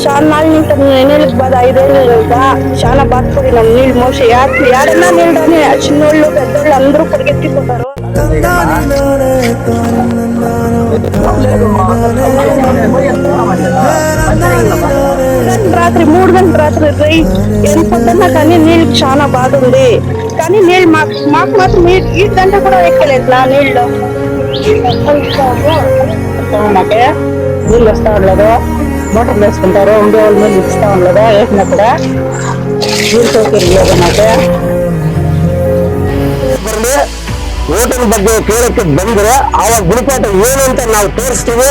Shawl ನೀರು ನೆನೆಲಿಕ್ಕೆ ಬಾದ ಐದೇಳು ಈಗ ಶಾಲ ಬಾತ್ಕೊಡಿ ನಮ್ಮ ನೀಳು ಮೋಸ ಯಾಕೆ ಯಾರನ್ನ ನೀಳ್ದಾನೆ ಚಿನ್ನೋళ్ళు ಪೆದ್ದೋళ్ళు ಅಂದ್ರೂ ಪರಿಗೆತ್ತಿ ಕೊಟ್ಟರು రాత్రి మూడు గంటల రాత్రి రై ఎంత పొద్దున్నా కానీ నీళ్ళు చాలా బాగుంది కానీ నీళ్ళు మాకు మాకు మాత్రం ఈ గంట కూడా ఎక్కలేదులా నీళ్ళు. నీళ్ళు వస్తా ఉండదు మోటార్ వేసుకుంటారు ఉండే వాళ్ళు నీళ్ళు ఇస్తా ఉండలేదు వేసినా కూడా ನೀರು ಸೌಕರ್ಯ లేదు ಮಾಕೆ ಬರಲಿ ಓಟಿನ ಬಗ್ಗೆ ಕೇಳಕ್ಕೆ ಬಂದ್ರೆ ಆವಾಗ ಗುಣಪಾಠ ಏನು ಅಂತ ನಾವು ತೋರಿಸ್ತೀವಿ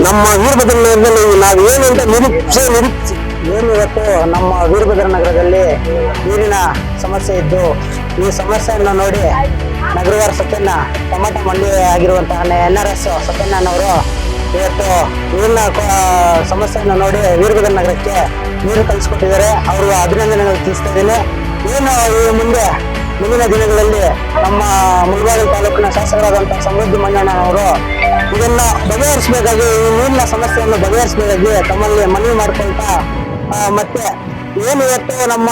ನಮ್ಮ ವೀರಭದ್ರ ನಗರದಲ್ಲಿ ನಾವು ಏನು ಅಂತ ನಿರೀಕ್ಷೆ ನಿರೀಕ್ಷೆ ಏನು ಇವತ್ತು ನಮ್ಮ ವೀರಭದ್ರ ನಗರದಲ್ಲಿ ನೀರಿನ ಸಮಸ್ಯೆ ಇದ್ದು ಈ ಸಮಸ್ಯೆಯನ್ನು ನೋಡಿ ನಗರವಾರ ಸತ್ಯನ ಟೊಮಾಟೊ ಮಂಡಿ ಆಗಿರುವಂತಹ ಎನ್ ಆರ್ ಎಸ್ ಸತ್ಯಣ್ಣನವರು ಇವತ್ತು ನೀರಿನ ಸಮಸ್ಯೆಯನ್ನು ನೋಡಿ ವೀರಭದ್ರ ನಗರಕ್ಕೆ ನೀರು ಕಲಿಸ್ಕೊಟ್ಟಿದ್ದಾರೆ ಅವರು ಅಭಿನಂದನೆಗಳು ತಿಳಿಸ್ತಾ ಇದ್ದೀನಿ. ಏನು, ಈ ಮುಂದೆ ಮುಂದಿನ ದಿನಗಳಲ್ಲಿ ನಮ್ಮ ಮುಳಬಾಗಿಲು ತಾಲೂಕಿನ ಶಾಸಕರಾದಂತಹ ಸಮೃದ್ಧಿ ಮಂಜಣ್ಣನವರು ಇದನ್ನ ಬಗೆಹರಿಸಬೇಕಾಗಿ, ಈ ನೀರಿನ ಸಮಸ್ಯೆಯನ್ನು ಬಗೆಹರಿಸಬೇಕಾಗಿ ತಮ್ಮಲ್ಲಿ ಮನವಿ ಮಾಡ್ಕೊಳ್ತಾ ಮತ್ತೆ ಏನು ಇವತ್ತು ನಮ್ಮ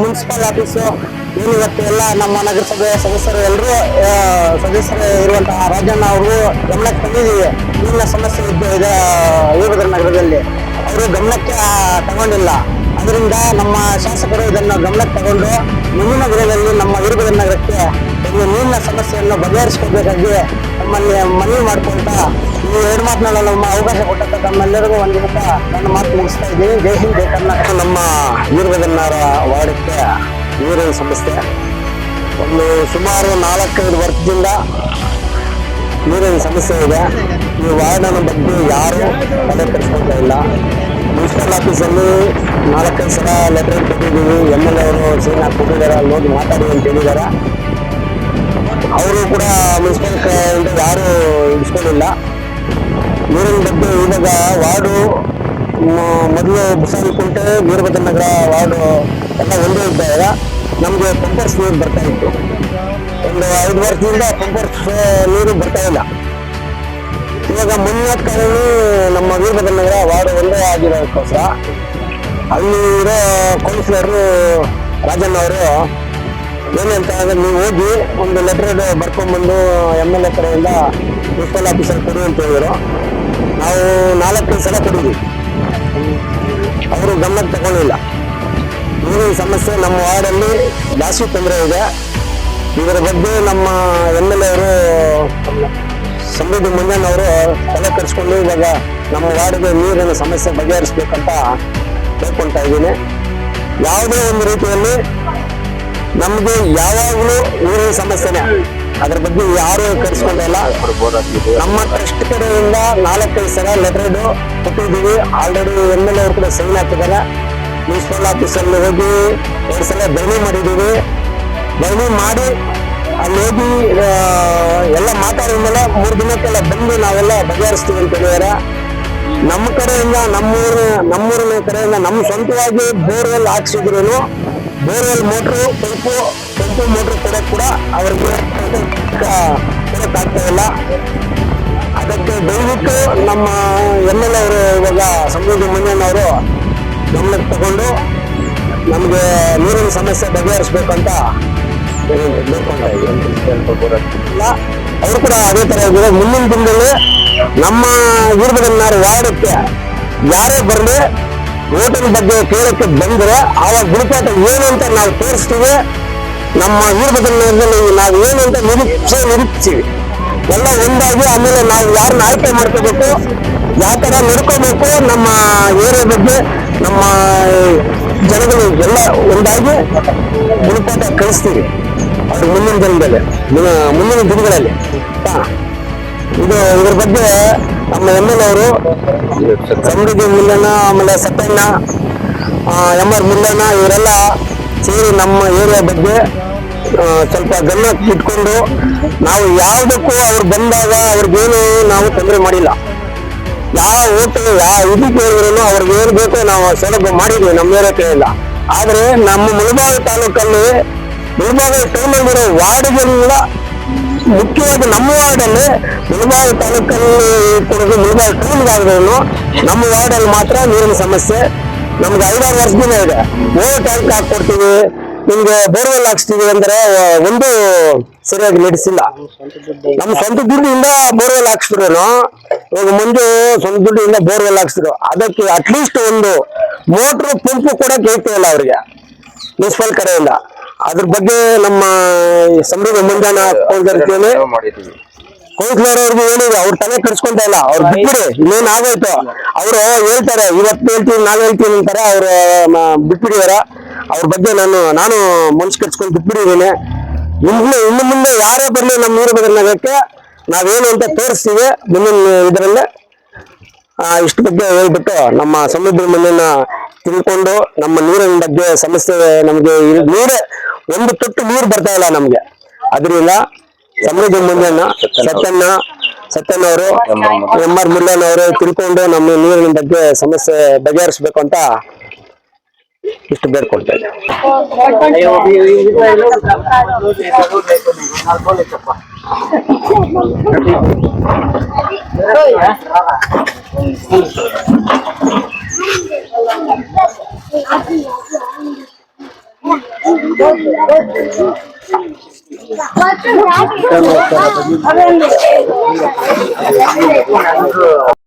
ಮುನ್ಸಿಪಲ್ ಆಫೀಸು, ಏನು ಇವತ್ತು ಎಲ್ಲ ನಮ್ಮ ನಗರಸಭೆ ಸದಸ್ಯರು ಎಲ್ಲರೂ ಸದಸ್ಯರು ಇರುವಂತಹ ರಾಜಣ್ಣ ಅವರು ಗಮನಕ್ಕೆ ತಂದಿದ್ದೀವಿ. ನೀರಿನ ಸಮಸ್ಯೆ ಇದ್ದು ಇದೆ, ವೀರಭದ್ರ ನಗರದಲ್ಲಿ. ಅವರು ಗಮನಕ್ಕೆ ತಗೊಂಡಿಲ್ಲ. ಅದರಿಂದ ನಮ್ಮ ಶಾಸಕರು ಇದನ್ನು ಗಮನಕ್ಕೆ ತಗೊಂಡು ಮುಂದಿನ ದಿನದಲ್ಲಿ ನಮ್ಮ ವೀರಭದ್ರ ನಗರಕ್ಕೆ ಒಂದು ನೀರಿನ ಸಮಸ್ಯೆಯನ್ನು ಬಗೆಹರಿಸ್ಕೋಬೇಕಾಗಿ ನಮ್ಮಲ್ಲಿ ಮನವಿ ಮಾಡ್ಕೊಳ್ತಾ ಈ ಎರಡು ಮಾತನಾಡಲು ನಮ್ಮ ಅವಕಾಶ ಕೊಟ್ಟಂತ ತಮ್ಮೆಲ್ಲರಿಗೂ ಮುಖ ನನ್ನ ಮಾತು ಮುಗಿಸ್ತಾ ಇದ್ದೀನಿ. ಜೈ ಹಿಂದ್, ಜೈ ಕರ್ನಾಟಕ. ನಮ್ಮ ವೀರಭದ್ರನಾರ ವಾರ್ಡಕ್ಕೆ ನೀರಿನ ಸಮಸ್ಯೆ. ಒಂದು ಸುಮಾರು ನಾಲ್ಕೈದು ವರ್ಷದಿಂದ ನೀರಿನ ಸಮಸ್ಯೆ ಇದೆ. ಈ ವಾರ್ಡನ ಬಗ್ಗೆ ಯಾರು ತಲೆ ಕೆಡಿಸ್ಕೊಳ್ತಾ ಇಲ್ಲ. ಮುನ್ಸಿಪಲ್ ಆಫೀಸಲ್ಲಿ ನಾಲ್ಕೈದು ಸಲ ಲೆಟರ್ ಕೊಟ್ಟಿದ್ದೀವಿ. ಎಂ ಎಲ್ ಎ ಅವರು ಸೀನ್ ಕೊಟ್ಟಿದ್ದಾರೆ ಅಲ್ಲಿ ಹೋಗಿ ಮಾತಾಡಿ ಅಂತ ಹೇಳಿದ್ದಾರೆ. ಅವರು ಕೂಡ ಮುನ್ಸಿಪಲ್ ಯಾರು ಇಡ್ಸ್ಕೊಂಡಿಲ್ಲ ನೀರಿನ ಬಗ್ಗೆ ಇವಾಗ ವಾರ್ಡು ಮೊದಲು ಬುಸಾನಿ ಕುಂಟೆ ವೀರಭದ್ರ ನಗರ ವಾರ್ಡು ಎಲ್ಲ ಒಂದೇ ಇದ್ದಾಗ ನಮಗೆ ಪಂಪರ್ಸ್ ನೀರು ಬರ್ತಾ ಇತ್ತು. ಒಂದು ಐದು ವರ್ಷದಿಂದ ಪಂಪರ್ಸ್ ನೀರು ಬರ್ತಾ ಇಲ್ಲ. ಇವಾಗ ಮೊನ್ನೆ ನಮ್ಮ ವೀರಭದ್ರ ನಗರ ವಾರ್ಡ್ ಒಂದೇ ಆಗಿರೋದಕ್ಕೋಸ್ಕರ ಅಲ್ಲಿ ಇರೋ ಕೌನ್ಸಿಲರು ರಾಜಣ್ಣ ಅವರು ಏನಂತ ಅಂದ್ರೆ ನೀವು ಹೋಗಿ ಒಂದು ಲೆಟರ್ ಬರ್ಕೊಂಡ್ಬಂದು ಎಂ ಎಲ್ ಎ ಕಡೆಯಿಂದ ಮುನ್ಸಿಪಲ್ ಆಫೀಸರ್ ಕೊಡಿ ಅಂತ ಹೇಳಿದ್ರು. ನಾವು ನಾಲ್ಕು ಸಲ ಕೊಡಿದ್ವಿ. ಅವರು ಗಮನಕ್ಕೆ ತಗೊಳ್ಳಿಲ್ಲ. ನೀರಿನ ಸಮಸ್ಯೆ ನಮ್ಮ ವಾರ್ಡಲ್ಲಿ ಜಾಸ್ತಿ ತೊಂದರೆ ಇದೆ. ಇದರ ಬಗ್ಗೆ ನಮ್ಮ ಎಂ ಎಲ್ ಎ ಅವರು ಸಮೃದ್ಧಿ ಮುಂಜಾನ್ ಅವರು ತಲೆ ಕರೆಸ್ಕೊಂಡು ಇವಾಗ ನಮ್ಮ ವಾರ್ಡ್ಗೆ ನೀರಿನ ಸಮಸ್ಯೆ ಬಗೆಹರಿಸ್ಬೇಕಂತ ಕೇಳ್ಕೊಳ್ತಾ ಇದ್ದೀನಿ. ಯಾವುದೇ ಒಂದು ರೀತಿಯಲ್ಲಿ ನಮಗೆ ಯಾವಾಗಲೂ ನೀರಿನ ಸಮಸ್ಯೆನೇ. ಅದ್ರ ಬಗ್ಗೆ ಯಾರು ಕರೆಸ್ಕೊಂಡಿಲ್ಲ ನಮ್ಮ ಟ್ರಸ್ಟ್ ಕಡೆಯಿಂದ ನಾಲ್ಕೈದು ಸಲ ಲೆಟರ್ ಕೊಟ್ಟಿದ್ದೀವಿ. ಆಲ್ರೆಡಿ ಎಂ ಎಲ್ ಅವರು ಕೂಡ ಸೈನ್ ಹಾಕಿದ್ದಾರೆ. ಮುನ್ಸಿಪಲ್ ಆಫೀಸಲ್ಲಿ ಹೋಗಿ ಎರಡು ಸಲ ಧರಣಿ ಮಾಡಿದ್ದೀವಿ. ಧರಣಿ ಮಾಡಿ ಅಲ್ಲಿ ಹೋಗಿ ಎಲ್ಲ ಮಾತಾಡಿದ ಮೇಲೆ ಮೂರು ದಿನಕ್ಕೆಲ್ಲ ಬಂದು ನಾವೆಲ್ಲ ಬಗೆಹರಿಸ್ತೀವಿ ಅಂತ ಹೇಳಿದಾರೆ ನಮ್ಮ ಕಡೆಯಿಂದ, ನಮ್ಮೂರು, ನಮ್ಮೂರಿನ ಕಡೆಯಿಂದ ನಮ್ಮ ಸ್ವಂತವಾಗಿ borewell ಹಾಕ್ಸಿದ್ರು borewell motor pump pump motor ಕೊಡೋಕೆ ಕೂಡ ಅವ್ರಿಗೆ ಕೊಡೋಕ್ಕಾಗ್ತಾ ಇಲ್ಲ. ಅದಕ್ಕೆ ದಯವಿಟ್ಟು ನಮ್ಮ ಎಂ ಎಲ್ ಅವರು ಇವಾಗ ಸಮೃದ್ಧಿ ಮಂಜಣ್ಣವರು ಗಮನಕ್ಕೆ ತಗೊಂಡು ನಮಗೆ ನೀರಿನ ಸಮಸ್ಯೆ ಬಗೆಹರಿಸ್ಬೇಕಂತ ಇಲ್ಲ ಅವರು ಕೂಡ ಅದೇ ತರ ಇದ್ದಾರೆ ಮುಂದಿನ ದಿನದಲ್ಲಿ ನಮ್ಮ ವೀರಭದ್ರನಾರ ವಾರ್ಡಕ್ಕೆ ಯಾರೇ ಬರಲಿ ಓಟಿನ ಬಗ್ಗೆ ಕೇಳಕ್ಕೆ ಬಂದ್ರೆ ಆವಾಗ ಗುಣಪಾಠ ಏನು ಅಂತ ನಾವು ತೋರಿಸ್ತೀವಿ. ನಮ್ಮ ವೀರಭದ್ರನಗರದಲ್ಲಿ ನಾವು ಏನು ಅಂತ ನಿರೀಕ್ಷೆ ನಿರೀಕ್ಷಿವಿ ಎಲ್ಲ ಒಂದಾಗಿ ಆಮೇಲೆ ನಾವು ಯಾರನ್ನ ಆಯ್ಕೆ ಮಾಡ್ಕೋಬೇಕು, ಯಾವ ತರ ನಡ್ಕೋಬೇಕು, ನಮ್ಮ ಏರಿಯಾ ಬಗ್ಗೆ ನಮ್ಮ ಜನಗಳು ಎಲ್ಲ ಒಂದಾಗಿ ಗುಣಪಾಠ ಕಳಿಸ್ತೀವಿ. ಅದು ಮುಂದಿನ ದಿನದಲ್ಲಿ, ಮುಂದಿನ ದಿನಗಳಲ್ಲಿ. ಇದು ಇದ್ರ ಬಗ್ಗೆ ನಮ್ಮ ಎಂ ಎಲ್ ಅವರು ಸಮೃದ್ಧಿ ಮುಲ್ಲಣ್ಣ, ಆಮೇಲೆ ಸತ್ಯಣ್ಣ ಎಂ ಆರ್ ಮುಲ್ಲಣ್ಣ ಇವರೆಲ್ಲ ಸೇರಿ ನಮ್ಮ ಏರಿಯಾ ಬಗ್ಗೆ ಸ್ವಲ್ಪ ಗಮನ ಇಟ್ಕೊಂಡು ನಾವು ಯಾವುದಕ್ಕೂ ಅವ್ರು ಬಂದಾಗ ಅವ್ರಿಗೇನು ನಾವು ತೊಂದರೆ ಮಾಡಿಲ್ಲ. ಯಾವ ಓಟು ಯಾವ ಇದು ಹೇಳಿದ್ರು ಅವ್ರಿಗೆ ಏನು ಬೇಕೋ ನಾವು ಸೌಲಭ್ಯ ಮಾಡಿದ್ವಿ, ನಮ್ಮ ಏರಿಯಾ ಕೇಳಿಲ್ಲ ಆದರೆ ನಮ್ಮ ಮುಳಬಾಗ ತಾಲೂಕಲ್ಲಿ ಮುಳಬಾಗ ಟೌನಲ್ಲಿರೋ ವಾರ್ಡ್ಗೆಲ್ಲ ಮುಖ್ಯವಾಗಿ ನಮ್ಮ ವಾರ್ಡಲ್ಲಿ ಮುಳಬಾಗಿ ತಾಲೂಕಲ್ಲಿ ಕೊಡೋದು ಮುಳಬಾಗ ಟೌನ್ಗಾದ್ರೂ ನಮ್ಮ ವಾರ್ಡಲ್ಲಿ ಮಾತ್ರ ನೀರಿನ ಸಮಸ್ಯೆ. ನಮ್ಗೆ ಐದಾರು ವರ್ಷದಿಂದ ಇದೆ. ಓ ಟ್ಯಾಂಕ್ ಹಾಕ್ಕೊಡ್ತೀವಿ. ನಿಮ್ಗೆ ಬೋರ್ವೆಲ್ ಹಾಕ್ಸ್ತೀವಿ ಅಂದ್ರೆ ಒಂದು ಸರಿಯಾಗಿ ನಡೆಸಿಲ್ಲ. ನಮ್ಮ ಸ್ವಂತ ದುಡ್ಡಿಂದ ಬೋರ್ವೆಲ್ ಹಾಕ್ಸಿದ್ರು ಇವಾಗ ಮುಂದೆ ಸ್ವಂತ ದುಡ್ಡಿಂದ ಬೋರ್ವೆಲ್ ಹಾಕ್ಸಿದ್ರು ಅದಕ್ಕೆ ಅಟ್ಲೀಸ್ಟ್ ಒಂದು ಮೋಟ್ರ್ ಪಂಪ್ ಕೂಡ ಕೇಳ್ತಾ ಇಲ್ಲ ಅವ್ರಿಗೆ. ಮುನ್ಸಿಪಲ್ ಕಡೆಯಿಂದ. ಅದ್ರ ಬಗ್ಗೆ ನಮ್ಮ ಸಮೃದ್ಧ ಮುಂಜಾನ ಕೌನ್ಸಿಲರ್ಗೆ ಕೌನ್ಸಿಲರ್ ಅವ್ರಿಗೆ ಏನಿದೆ ಅವ್ರ ತಲೆ ಕೆಡಿಸ್ಕೊಂತ ಇಲ್ಲ. ಅವ್ರು ಬಿಟ್ಬಿಡಿ ಇನ್ನೇನ್ ಆಗೋಯ್ತು. ಅವರು ಹೇಳ್ತಾರೆ ಇವತ್ತು ಹೇಳ್ತೀವಿ ನಾವ್ ಹೇಳ್ತೀನಿ ಅಂತಾರೆ ಅವ್ರು ಬಿಟ್ಬಿಡಿದಾರ ಅವ್ರ ಬಗ್ಗೆ ನಾನು ನಾನು ಮನ್ಸು ಕಟ್ಸ್ಕೊಂಡು ಬಿಟ್ಬಿಟ್ಟಿದ್ದೀನಿ. ಇನ್ನು ಇನ್ನು ಮುಂದೆ ಯಾರೇ ಬರ್ಲಿ ನಮ್ಮ ಊರು ಬದಲಾಗಕ್ಕೆ ನಾವೇನು ಅಂತ ತೋರಿಸ್ತೀವಿ ಮುಂದಿನ ಇದರಲ್ಲಿ. ಇಷ್ಟು ಬಗ್ಗೆ ಹೇಳ್ಬಿಟ್ಟು ನಮ್ಮ ಸಮುದ್ರ ಮಣ್ಣಿನ ತಿಳ್ಕೊಂಡು ನಮ್ಮ ನೀರಿನ ಬಗ್ಗೆ ಸಮಸ್ಯೆ ನಮ್ಗೆ ನೀರೇ ಒಂದು ತೊಟ್ಟು ನೀರು ಬರ್ತಾ ಇಲ್ಲ ನಮ್ಗೆ. ಅದರಿಂದ ಸಮುದ್ರ ಮುಂದೆನ ಸತ್ಯನ್ನ ಸತ್ಯನ್ ಅವರು ಎಂ ಆರ್ ಮುಲ್ಲನ್ ಅವರು ತಿಳ್ಕೊಂಡು ನಮ್ಮ ನೀರಿನ ಬಗ್ಗೆ ಸಮಸ್ಯೆ ಬಗೆಹರಿಸ್ಬೇಕು ಅಂತ ಇಷ್ಟು ಬೇಡ್ಕೊಳ್ತಾ 何でこれは。